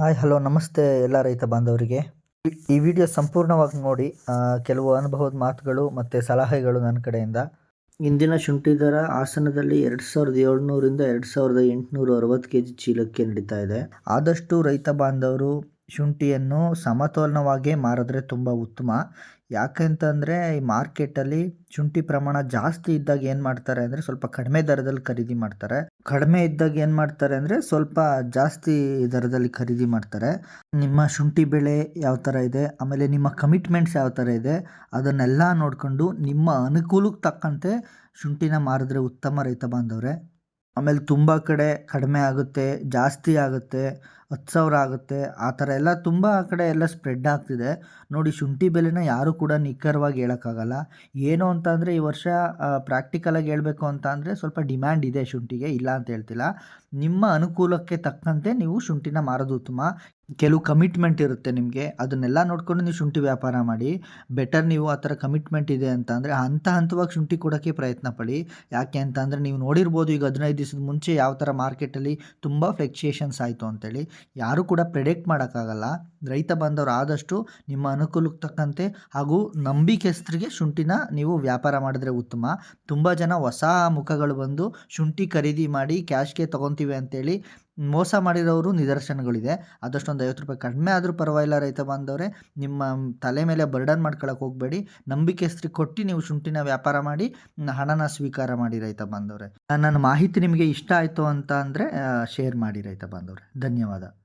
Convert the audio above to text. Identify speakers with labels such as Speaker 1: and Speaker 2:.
Speaker 1: Hi hello ನಮಸ್ತೆ ಎಲ್ಲ ರೈತ ಬಾಂಧವರಿಗೆ. ಈ- ವಿಡಿಯೋ ಸಂಪೂರ್ಣವಾಗಿ ನೋಡಿ ಕೆಲವು ಅನುಭವದ ಮಾತುಗಳು ಮತ್ತು ಸಲಹೆಗಳು ನನ್ನ ಕಡೆಯಿಂದ. ಇಂದಿನ ಶುಂಠಿ ದರ ಹಾಸನದಲ್ಲಿ ಎರಡು ಸಾವಿರದ ಏಳ್ನೂರಿಂದ ಎರಡು ಸಾವಿರದ ಎಂಟುನೂರ ಅರವತ್ತು ಕೆ ಜಿ ಚೀಲಕ್ಕೆ ನಡೀತಾ ಇದೆ. ಆದಷ್ಟು ರೈತ ಬಾಂಧವರು ಶುಂಠಿಯನ್ನು ಸಮತೋಲನವಾಗೇ ಮಾರಿದ್ರೆ ತುಂಬ ಉತ್ತಮ. ಯಾಕೆಂತಂದರೆ ಈ ಮಾರ್ಕೆಟಲ್ಲಿ ಶುಂಠಿ ಪ್ರಮಾಣ ಜಾಸ್ತಿ ಇದ್ದಾಗ ಏನು ಮಾಡ್ತಾರೆ ಅಂದರೆ ಸ್ವಲ್ಪ ಕಡಿಮೆ ದರದಲ್ಲಿ ಖರೀದಿ ಮಾಡ್ತಾರೆ. ಕಡಿಮೆ ಇದ್ದಾಗ ಏನು ಮಾಡ್ತಾರೆ ಅಂದರೆ ಸ್ವಲ್ಪ ಜಾಸ್ತಿ ದರದಲ್ಲಿ ಖರೀದಿ ಮಾಡ್ತಾರೆ. ನಿಮ್ಮ ಶುಂಠಿ ಬೆಳೆ ಯಾವ ಥರ ಇದೆ, ಆಮೇಲೆ ನಿಮ್ಮ ಕಮಿಟ್ಮೆಂಟ್ಸ್ ಯಾವ ಥರ ಇದೆ, ಅದನ್ನೆಲ್ಲ ನೋಡಿಕೊಂಡು ನಿಮ್ಮ ಅನುಕೂಲಕ್ಕೆ ತಕ್ಕಂತೆ ಶುಂಠಿನ ಮಾರಿದ್ರೆ ಉತ್ತಮ ರೈತ ಬಾಂಧವ್ರೆ. ಆಮೇಲೆ ತುಂಬ ಕಡೆ ಕಡಿಮೆ ಆಗುತ್ತೆ, ಜಾಸ್ತಿ ಆಗುತ್ತೆ, ಹತ್ತು ಸಾವಿರ ಆಗುತ್ತೆ, ಆ ಥರ ಎಲ್ಲ ತುಂಬ ಕಡೆ ಎಲ್ಲ ಸ್ಪ್ರೆಡ್ ಆಗ್ತಿದೆ. ನೋಡಿ, ಶುಂಠಿ ಬೆಲೆನ ಯಾರೂ ಕೂಡ ನಿಖರವಾಗಿ ಹೇಳೋಕ್ಕಾಗಲ್ಲ. ಏನು ಅಂತ ಅಂದರೆ ಈ ವರ್ಷ ಪ್ರಾಕ್ಟಿಕಲಾಗಿ ಹೇಳಬೇಕು ಅಂತ ಅಂದರೆ ಸ್ವಲ್ಪ ಡಿಮ್ಯಾಂಡ್ ಇದೆ ಶುಂಠಿಗೆ, ಇಲ್ಲ ಅಂತ ಹೇಳ್ತಿಲ್ಲ. ನಿಮ್ಮ ಅನುಕೂಲಕ್ಕೆ ತಕ್ಕಂತೆ ನೀವು ಶುಂಠಿನ ಮಾರೋದು ಉತ್ತಮ. ಕೆಲವು ಕಮಿಟ್ಮೆಂಟ್ ಇರುತ್ತೆ ನಿಮಗೆ. ಅದನ್ನೆಲ್ಲ ನೋಡಿಕೊಂಡು ನೀವು ಶುಂಠಿ ವ್ಯಾಪಾರ ಮಾಡಿ. ಬೆಟರ್ ನೀವು ಆ ಥರ ಕಮಿಟ್ಮೆಂಟ್ ಇದೆ ಅಂತ ಅಂದರೆ ಹಂತ ಹಂತವಾಗಿ ಶುಂಠಿ ಕೊಡೋಕ್ಕೆ ಪ್ರಯತ್ನ ಪಡಿ. ಯಾಕೆ ಅಂತ ಅಂದರೆ ನೀವು ನೋಡಿರ್ಬೋದು ಈಗ ಹದಿನೈದು ದಿವಸದ ಮುಂಚೆ ಯಾವ ಥರ ಮಾರ್ಕೆಟಲ್ಲಿ ತುಂಬ ಫ್ಲೆಕ್ಚುಯೇಷನ್ಸ್ ಆಯಿತು ಅಂತೇಳಿ. ಯಾರೂ ಕೂಡ ಪ್ರೆಡಿಕ್ಟ್ ಮಾಡೋಕ್ಕಾಗಲ್ಲ. ರೈತ ಬಂದವರು ಆದಷ್ಟು ನಿಮ್ಮ ಅನುಕೂಲಕ್ಕೆ ತಕ್ಕಂತೆ ಹಾಗೂ ನಂಬಿಕೆಸ್ತರಿಗೆ ಶುಂಠಿನ ನೀವು ವ್ಯಾಪಾರ ಮಾಡಿದ್ರೆ ಉತ್ತಮ. ತುಂಬ ಜನ ಹೊಸ ಮುಖಗಳು ಬಂದು ಶುಂಠಿ ಖರೀದಿ ಮಾಡಿ ಕ್ಯಾಶ್ಗೆ ತೊಗೊತೀವಿ ಅಂತೇಳಿ ಮೋಸ ಮಾಡಿರೋರು ನಿದರ್ಶನಗಳಿದೆ. ಆದಷ್ಟು ಒಂದು ಐವತ್ತು ರೂಪಾಯಿ ಕಡಿಮೆ ಆದರೂ ಪರವಾಗಿಲ್ಲ ರೈತ ಬಾಂಧವರೇ. ನಿಮ್ಮ ತಲೆ ಮೇಲೆ ಬರ್ಡನ್ ಮಾಡ್ಕೊಳಕ್ಕೆ ಹೋಗಬೇಡಿ. ನಂಬಿಕೆಸ್ತ್ರಿಗೆ ಕೊಟ್ಟು ನೀವು ಶುಂಠಿನ ವ್ಯಾಪಾರ ಮಾಡಿ ಹಣನ ಸ್ವೀಕಾರ ಮಾಡಿ ರೈತ ಬಾಂಧವರೇ. ನನ್ನ ಮಾಹಿತಿ ನಿಮಗೆ ಇಷ್ಟ ಆಯಿತು ಅಂತ ಅಂದರೆ ಶೇರ್ ಮಾಡಿ ರೈತ ಬಾಂಧವರೇ. ಧನ್ಯವಾದ.